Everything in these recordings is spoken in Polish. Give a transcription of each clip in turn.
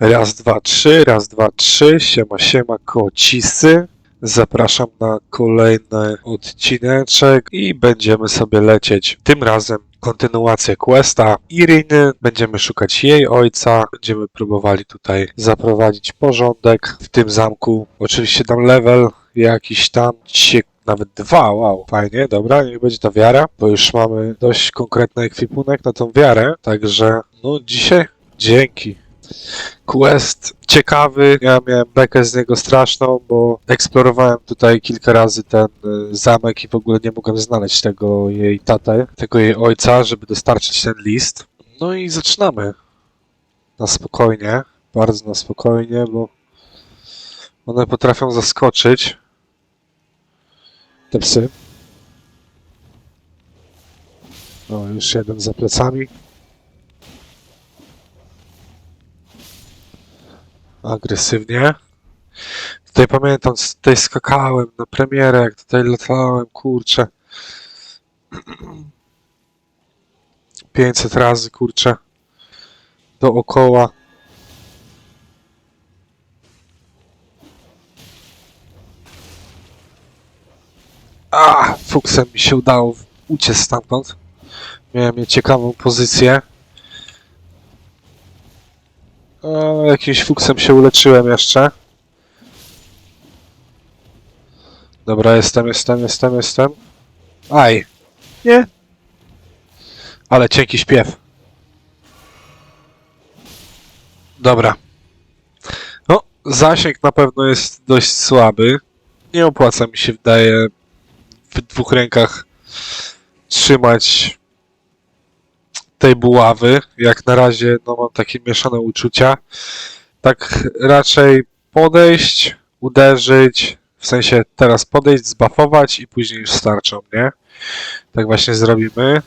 Raz, dwa, trzy, raz, dwa, trzy, siema, siema, kocisy. Zapraszam na kolejny odcineczek i będziemy sobie lecieć. Tym razem kontynuację questa Iriny. Będziemy szukać jej ojca. Będziemy próbowali tutaj zaprowadzić porządek w tym zamku. Oczywiście tam level jakiś tam, cie- nawet dwa, wow, fajnie, dobra, niech będzie ta wiara, bo już mamy dość konkretny ekwipunek na tą wiarę, także no dzisiaj dzięki. Quest ciekawy, ja miałem bekę z niego straszną, bo eksplorowałem tutaj kilka razy ten y, zamek i w ogóle nie mogłem znaleźć tego jej tatę, tego jej ojca, żeby dostarczyć ten list. No i zaczynamy. Na spokojnie, bardzo na spokojnie, bo one potrafią zaskoczyć. Te psy. O, już jeden za plecami. Agresywnie. Tutaj pamiętam, tutaj skakałem na premierę, jak tutaj latałem, kurczę. 500 razy, kurczę. Dookoła. A, fuksem mi się udało uciec stamtąd. Miałem ciekawą pozycję. O, jakimś fuksem się uleczyłem jeszcze. Dobra, jestem, jestem, jestem, jestem. Aj. Nie. Ale cienki śpiew. Dobra. No, zasięg na pewno jest dość słaby. Nie opłaca mi się, wydaje, w dwóch rękach trzymać tej buławy. Jak na razie no, mam takie mieszane uczucia. Tak raczej podejść, uderzyć, w sensie teraz podejść, zbafować i później już starczą, nie? Tak właśnie zrobimy.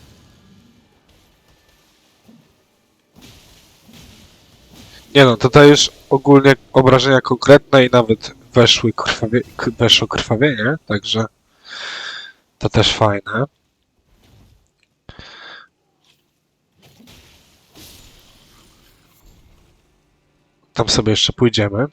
Nie no, tutaj już ogólnie obrażenia konkretne i nawet weszły krwawie, weszło krwawienie, także to też fajne. Tam sobie jeszcze pójdziemy.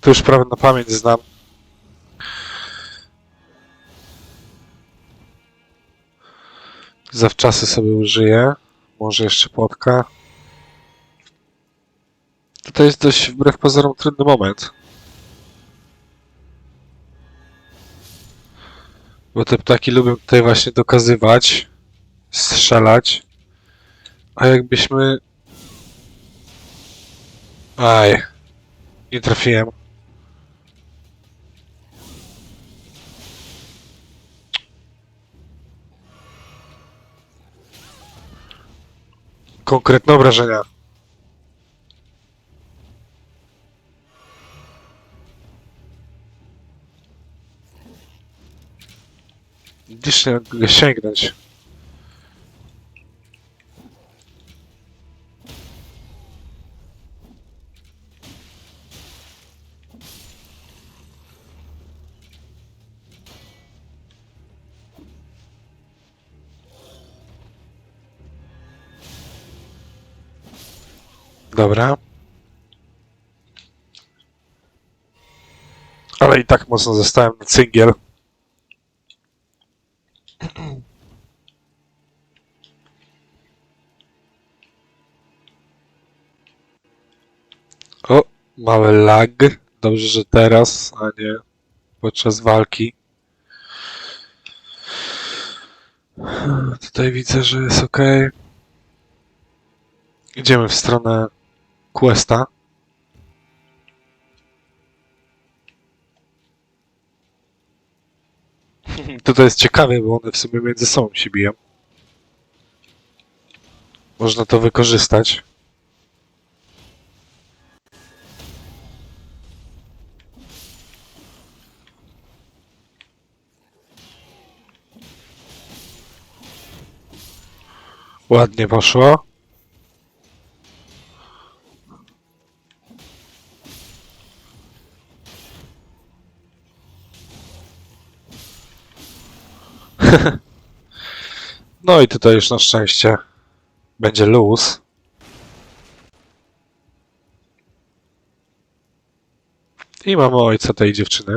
To już prawie na pamięć znam. Zawczasy sobie użyję. Może jeszcze płotka. To jest dość wbrew pozorom trudny moment. Bo te ptaki lubią tutaj właśnie dokazywać, strzelać. A jakbyśmy... Aj. Nie trafiłem. Konkretne obrażenia. Mogę sięgnąć. Dobra. Ale i tak mocno zostałem na cyngiel. O, mały lag. Dobrze, że teraz, a nie podczas walki. Tutaj widzę, że jest ok. Idziemy w stronę questa to to jest ciekawe, bo one w sumie między sobą się biją. Można to wykorzystać. Ładnie poszło. No i tutaj już na szczęście będzie luz. I mamy ojca tej dziewczyny.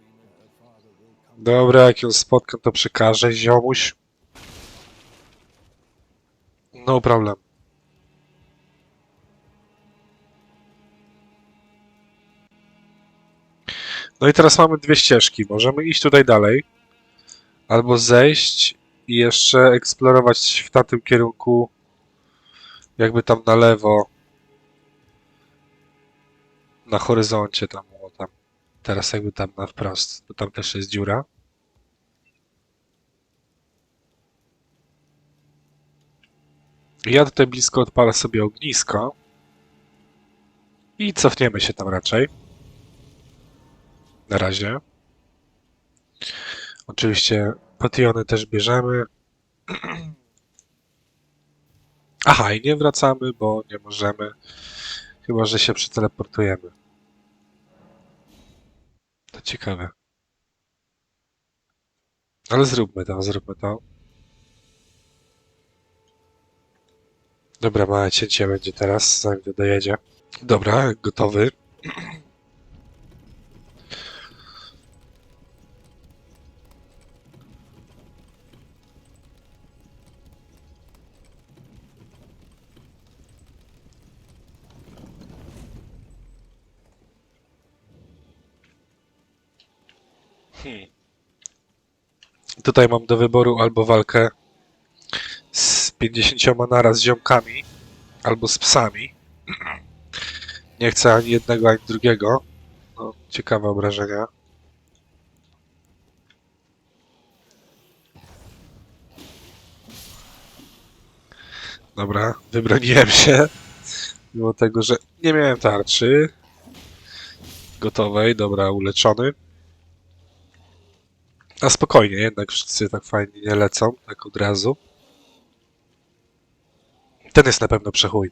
Dobra, jak ją spotkam, to przekażę ziomuś. No problem. No i teraz mamy dwie ścieżki. Możemy iść tutaj dalej, albo zejść i jeszcze eksplorować w tamtym kierunku, jakby tam na lewo, na horyzoncie tam. Teraz jakby tam na wprost, to tam też jest dziura. Ja tutaj blisko odpalę sobie ognisko. I cofniemy się tam raczej. Na razie. Oczywiście potiony też bierzemy. Aha, i nie wracamy, bo nie możemy. Chyba, że się przeteleportujemy. Ciekawe. Ale zróbmy to, zróbmy to. Dobra, małe cięcie będzie teraz, zanim to dojedzie. Dobra, gotowy. Hmm. Tutaj mam do wyboru albo walkę z 50 naraz ziomkami, albo z psami. Nie chcę ani jednego, ani drugiego. No, ciekawe obrażenia. Dobra, wybroniłem się. Mimo tego, że nie miałem tarczy. Gotowej, dobra, uleczony. A spokojnie, jednak wszyscy tak fajnie nie lecą, tak od razu. Ten jest na pewno przechuj.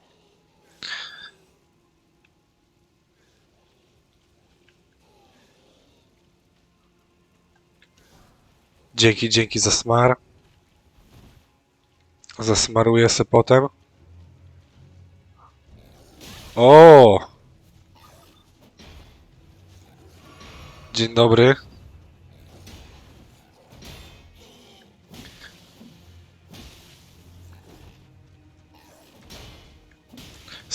Dzięki, dzięki za smar. Zasmaruję se potem. O! Dzień dobry.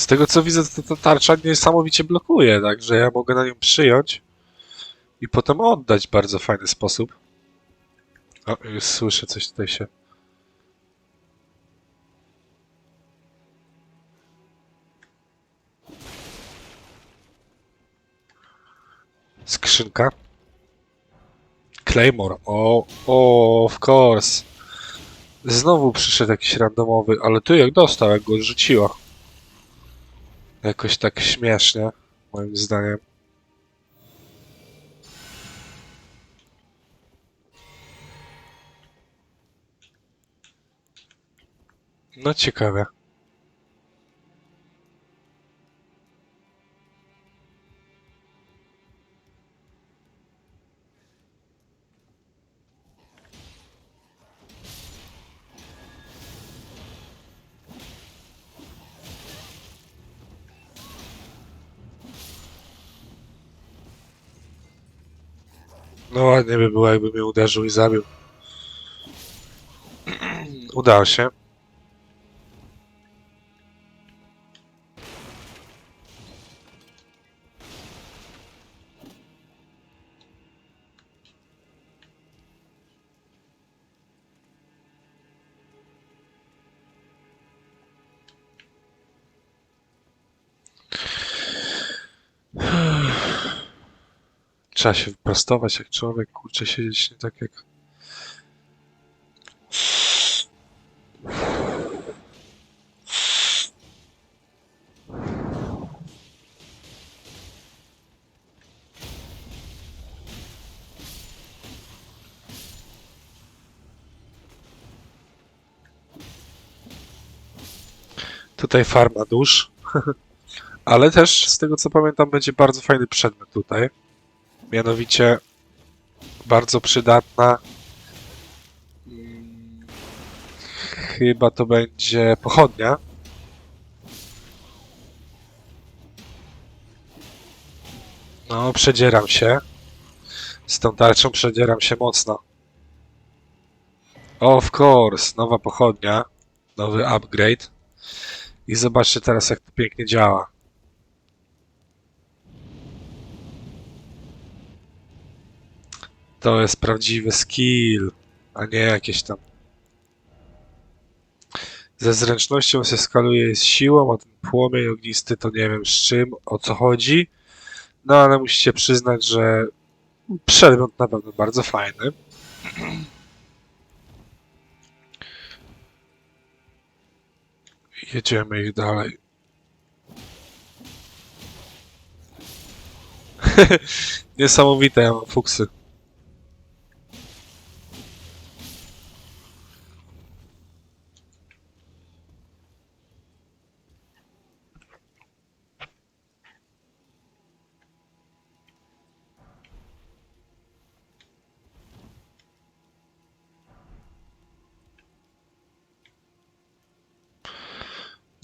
Z tego co widzę, to ta tarcza niesamowicie blokuje, także ja mogę na nią przyjąć i potem oddać w bardzo fajny sposób. O, słyszę coś tutaj się. Skrzynka. Claymore. O, o, of course. Znowu przyszedł jakiś randomowy, ale tu jak dostał, jak go odrzuciło. Jakoś tak śmiesznie, moim zdaniem. No ciekawe. No ładnie by było, jakby mnie uderzył i zabił. Udało się. Trzeba się wyprostować jak człowiek, kurczę, siedzieć nie tak jak... Tutaj farma dusz. Ale też, z tego co pamiętam, będzie bardzo fajny przedmiot tutaj. Mianowicie bardzo przydatna. Chyba to będzie pochodnia. No, przedzieram się. Z tą tarczą przedzieram się mocno. Of course, nowa pochodnia, nowy upgrade. I zobaczcie teraz, jak to pięknie działa. To jest prawdziwy skill, a nie jakieś tam. Ze zręcznością się skaluje z siłą, a ten płomień ognisty to nie wiem z czym, o co chodzi. No ale musicie przyznać, że przedmiot na pewno bardzo fajny. Jedziemy ich dalej. Niesamowite, ja mam fuksy.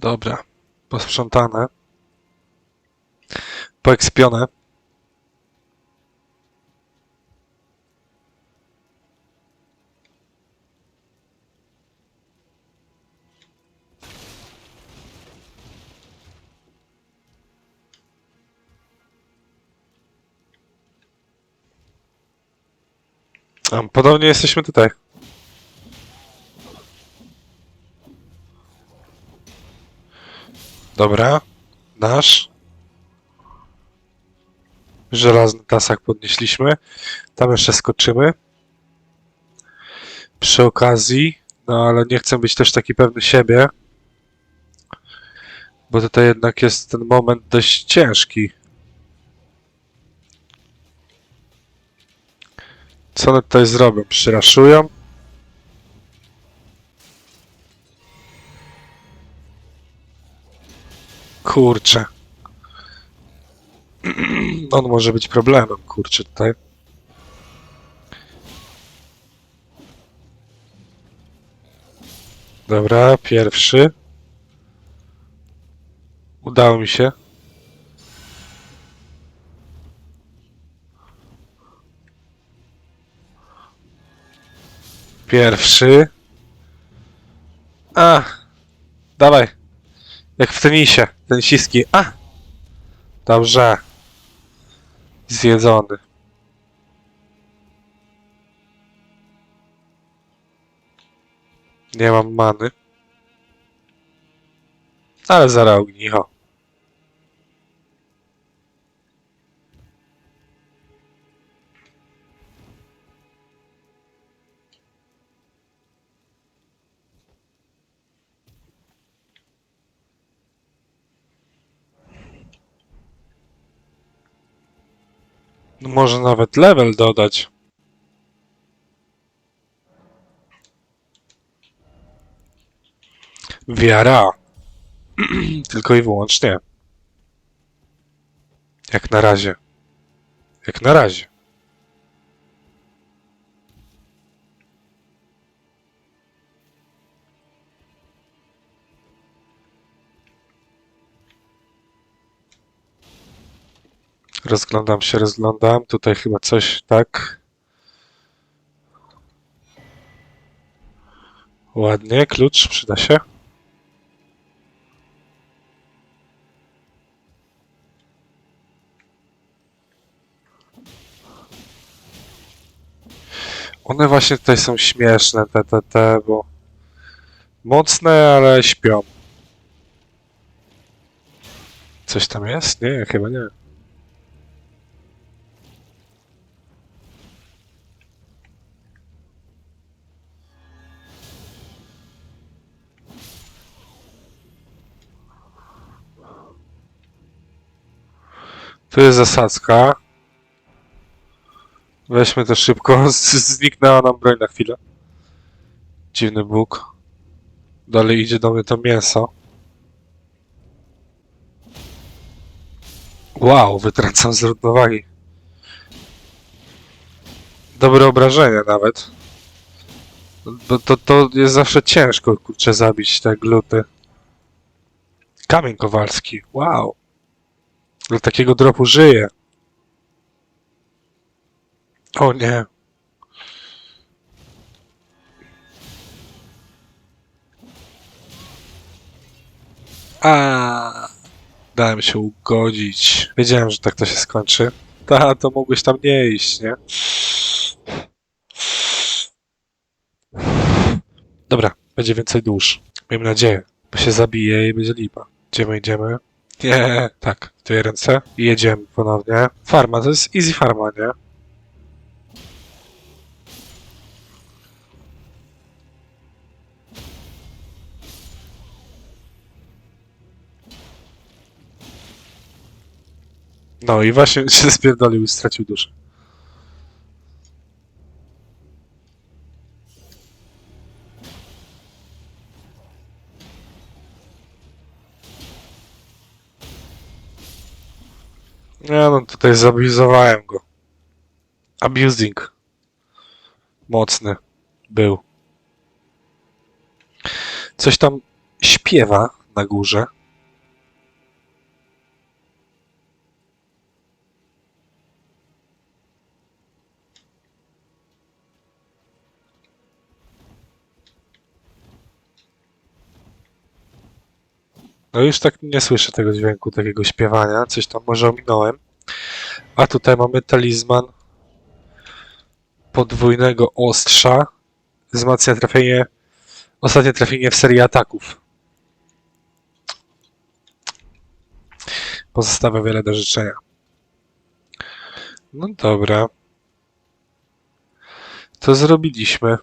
Dobra, posprzątane. Poekspione. Podobnie jesteśmy tutaj. Dobra, nasz. Żelazny tasak podnieśliśmy. Tam jeszcze skoczymy. Przy okazji, no ale nie chcę być też taki pewny siebie. Bo tutaj jednak jest ten moment dość ciężki. Co one tutaj zrobią? Przyraszują? Kurczę. On może być problemem, kurczę, tutaj. Dobra, pierwszy. Udało mi się. Pierwszy. A, dawaj. Jak w tenisie, tenisiski. A! Dobrze. Zjedzony. Nie mam many. Ale zaraz ognicho. Może nawet level dodać. Wiara. Tylko i wyłącznie. Jak na razie. Jak na razie. Rozglądam się, rozglądam. Tutaj chyba coś, tak. Ładnie, klucz przyda się. One właśnie tutaj są śmieszne, te, te, te, bo mocne, ale śpią. Coś tam jest? Nie, chyba nie. Tu jest zasadzka. Weźmy to szybko. Zniknęła nam broń na chwilę. Dziwny Bóg. Dalej idzie do mnie to mięso. Wow, wytrącam z równowagi. Dobre obrażenia nawet. Bo to, to jest zawsze ciężko, kurczę, zabić te gluty. Kamień Kowalski. Wow. Dla takiego dropu żyje. O nie. A, dałem się ugodzić. Wiedziałem, że tak to się skończy. Ta, to mogłeś tam nie iść, nie? Dobra, będzie więcej dusz. Miejmy nadzieję, bo się zabije i będzie lipa. Idziemy, idziemy. Nie, tak, dwie ręce i jedziemy ponownie. Farma, to jest easy farma, nie? No i właśnie się spierdolił i stracił duszę. Nie no, tutaj zabuzowałem go. Abusing. Mocny był. Coś tam śpiewa na górze. No już tak nie słyszę tego dźwięku, takiego śpiewania. Coś tam może ominąłem. A tutaj mamy talizman podwójnego ostrza. Wzmacnia trafienie, ostatnie trafienie w serii ataków. Pozostawia wiele do życzenia. No dobra. To zrobiliśmy.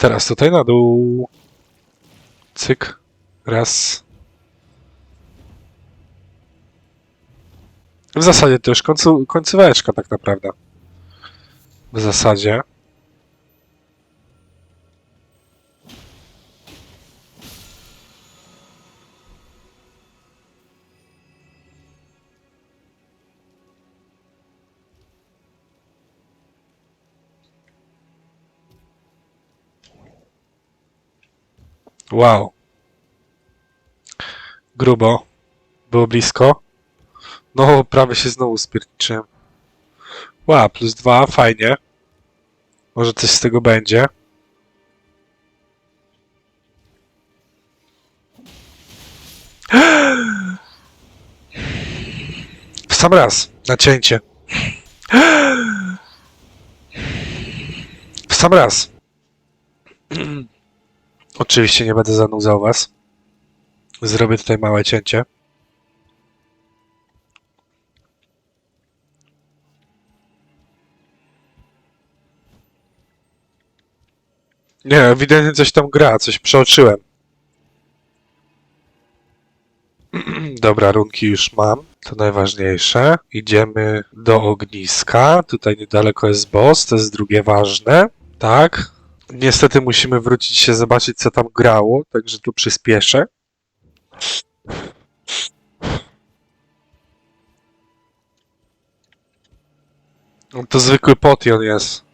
Teraz tutaj na dół. Cyk. Raz. W zasadzie to już końcu, końcóweczka tak naprawdę. W zasadzie. Wow. Grubo. Było blisko. No, prawie się znowu spierniczyłem. Wow, plus dwa, fajnie. Może coś z tego będzie. W sam raz, na cięcie. W sam raz. Oczywiście nie będę zanudzał was. Zrobię tutaj małe cięcie. Nie, ewidentnie coś tam gra, coś przeoczyłem. Dobra, runki już mam. To najważniejsze. Idziemy do ogniska. Tutaj niedaleko jest boss, to jest drugie ważne. Tak. Niestety musimy wrócić się zobaczyć, co tam grało, także tu przyspieszę. No To zwykły potion jest.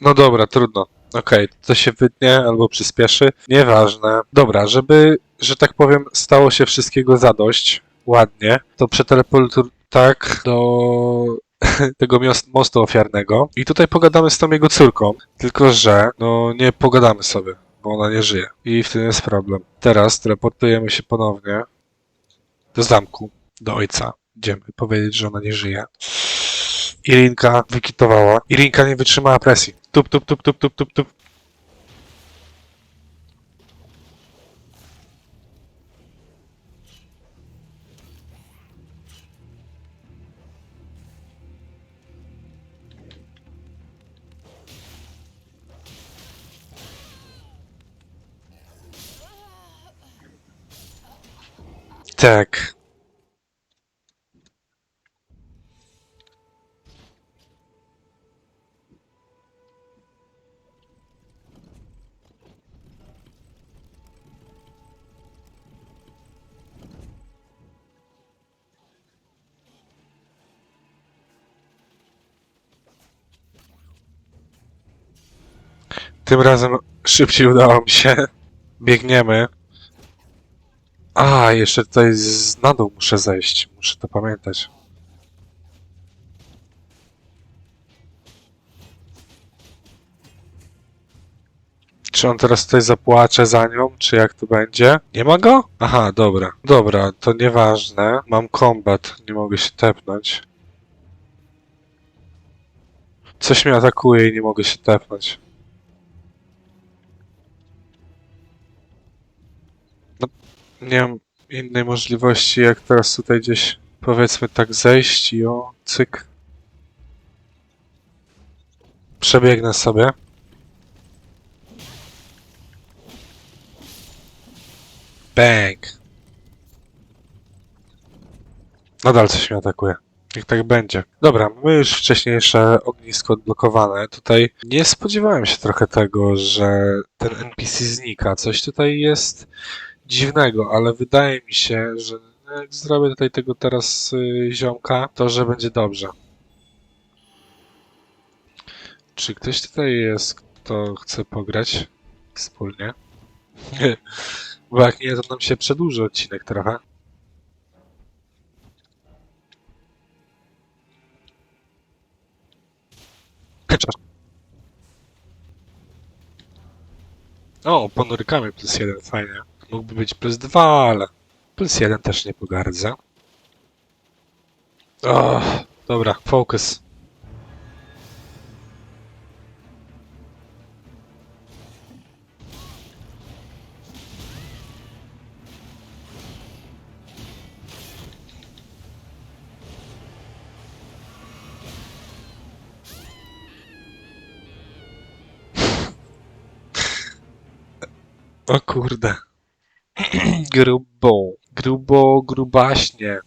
No dobra, trudno. Okej, to się wytnie albo przyspieszy. Nieważne. Dobra, żeby, że tak powiem, stało się wszystkiego zadość ładnie, to przeteleportu- tak do tego mostu ofiarnego i tutaj pogadamy z tą jego córką, tylko że no nie pogadamy sobie, bo ona nie żyje i w tym jest problem. Teraz teleportujemy się ponownie do zamku, do ojca. Idziemy powiedzieć, że ona nie żyje. Irinka wykitowała. Irinka nie wytrzymała presji. Tup, tup, tup, tup, tup, tup, tup. Tak. Tym razem szybciej udało mi się. Biegniemy. A, jeszcze tutaj z na dół muszę zejść. Muszę to pamiętać. Czy on teraz tutaj zapłacze za nią, czy jak to będzie? Nie ma go? Aha, dobra. Dobra, to nieważne. Mam kombat, nie mogę się tepnąć. Coś mnie atakuje i nie mogę się tepnąć. Nie mam innej możliwości, jak teraz tutaj gdzieś powiedzmy tak zejść i o, cyk. Przebiegnę sobie. Bang. Nadal coś mnie atakuje. Niech tak będzie. Dobra, mamy już wcześniejsze ognisko odblokowane. Tutaj nie spodziewałem się trochę tego, że ten NPC znika. Coś tutaj jest dziwnego, ale wydaje mi się, że jak zrobię tutaj tego teraz y, ziomka, to że będzie dobrze. Czy ktoś tutaj jest, kto chce pograć wspólnie? Bo jak nie, to nam się przedłuży odcinek trochę. O, ponurykamy plus jeden, fajnie. Mógłby być plus dwa, ale plus jeden też nie pogardzę. O, dobra, focus. O kurde. Grubo. Grubo, grubaśnie.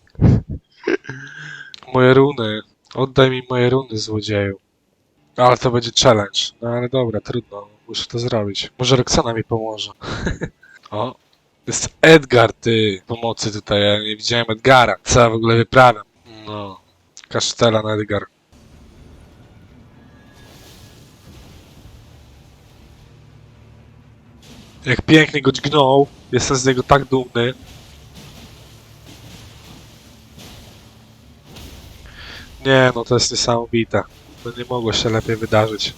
Moje runy. Oddaj mi moje runy, złodzieju. Ale to będzie challenge. No ale dobra, trudno. Muszę to zrobić. Może Roxana mi pomoże. o. Jest Edgar, ty. Pomocy tutaj. Ja nie widziałem Edgara. Co ja w ogóle wyprawiam? No. Kasztelan Edgar. Jak pięknie go dźgnął. Jestem z niego tak dumny. Nie, no to jest niesamowite. To nie mogło się lepiej wydarzyć.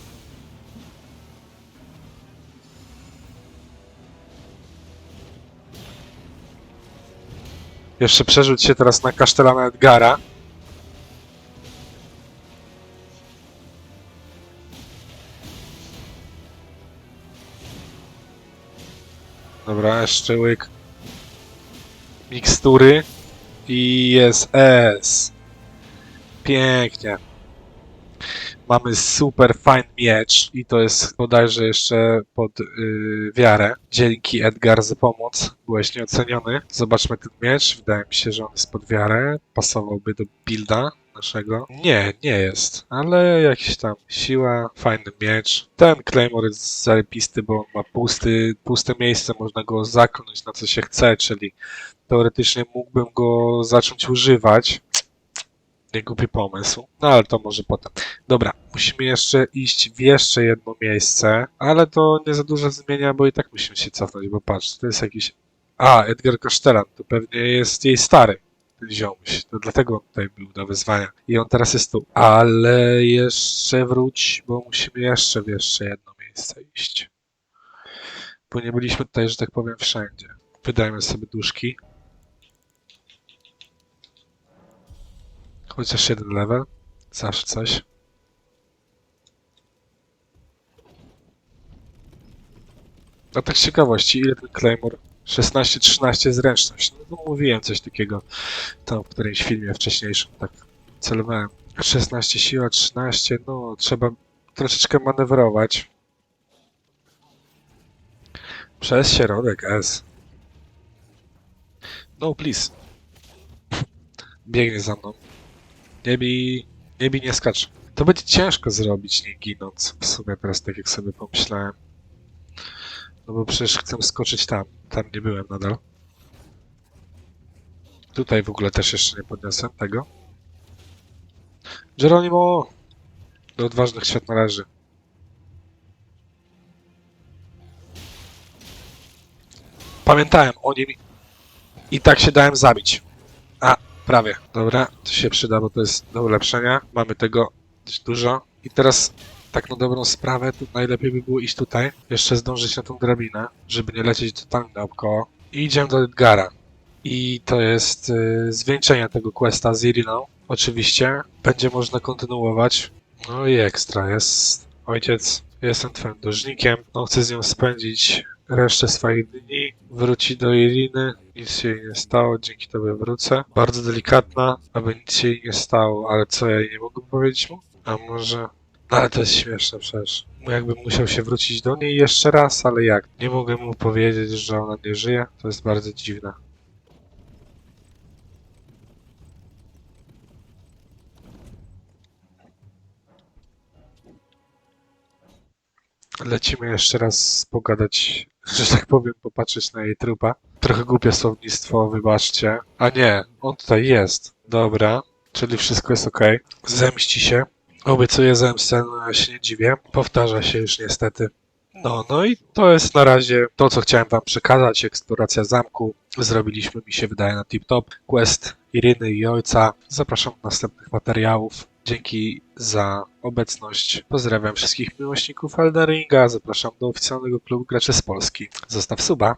Jeszcze przerzuć się teraz na kasztelana Edgara. Dobra, jeszcze łyk mikstury i jest S. Pięknie. Mamy super fajny miecz i to jest bodajże jeszcze pod yy, wiarę. Dzięki Edgar za pomoc. Byłeś nieoceniony. Zobaczmy ten miecz. Wydaje mi się, że on jest pod wiarę. Pasowałby do builda naszego. Nie, nie jest. Ale jakiś tam siła, fajny miecz. Ten Claymore jest zarepisty, bo on ma pusty, puste miejsce. Można go zakląć na co się chce, czyli teoretycznie mógłbym go zacząć używać. Nie głupi pomysł. No ale to może potem. Dobra, musimy jeszcze iść w jeszcze jedno miejsce, ale to nie za dużo zmienia, bo i tak musimy się cofnąć, bo patrz, to jest jakiś... A, Edgar Kasztelan, to pewnie jest jej stary. Ziomuś. To dlatego on tutaj był do wyzwania. I on teraz jest tu. Ale jeszcze wróć, bo musimy jeszcze w jeszcze jedno miejsce iść. Bo nie byliśmy tutaj, że tak powiem, wszędzie. Wydajmy sobie duszki. Chociaż jeden level. Zawsze coś. A tak z ciekawości, ile ten Claymore? 16-13 zręczność. No, no mówiłem coś takiego tam w którymś filmie wcześniejszym, tak celowałem. 16 siła, 13, no trzeba troszeczkę manewrować. Przez środek S. No please. Biegnie za mną. Nie bij, nie bij, nie skacz. To będzie ciężko zrobić nie ginąc, w sumie teraz tak jak sobie pomyślałem. No bo przecież chcę skoczyć tam. Tam nie byłem nadal. Tutaj w ogóle też jeszcze nie podniosłem tego. Geronimo! Do odważnych świat należy. Pamiętałem o nim i tak się dałem zabić. A, prawie. Dobra, to się przyda, bo to jest do ulepszenia. Mamy tego dość dużo. I teraz tak na dobrą sprawę, to najlepiej by było iść tutaj, jeszcze zdążyć na tą drabinę, żeby nie lecieć totalnie naokoło. I idziemy do Edgara. I to jest y, zwieńczenie tego questa z Iriną. Oczywiście będzie można kontynuować. No i ekstra, jest ojciec, jestem twoim dłużnikiem, on chce z nią spędzić resztę swoich dni, wróci do Iriny, nic się jej nie stało, dzięki tobie wrócę. Bardzo delikatna, aby nic się jej nie stało, ale co ja jej nie mogę powiedzieć mu? A może... Ale to jest śmieszne przecież. Jakbym musiał się wrócić do niej jeszcze raz, ale jak? Nie mogę mu powiedzieć, że ona nie żyje? To jest bardzo dziwne. Lecimy jeszcze raz pogadać, że tak powiem, popatrzeć na jej trupa. Trochę głupie słownictwo, wybaczcie. A nie, on tutaj jest. Dobra, czyli wszystko jest ok. Zemści się. Obiecuję zemstę, no ja się nie dziwię. Powtarza się już niestety. No, no i to jest na razie to, co chciałem wam przekazać. Eksploracja zamku. Zrobiliśmy, mi się wydaje, na tip-top. Quest Iryny i ojca. Zapraszam do następnych materiałów. Dzięki za obecność. Pozdrawiam wszystkich miłośników Elden Ringa. Zapraszam do oficjalnego klubu graczy z Polski. Zostaw suba.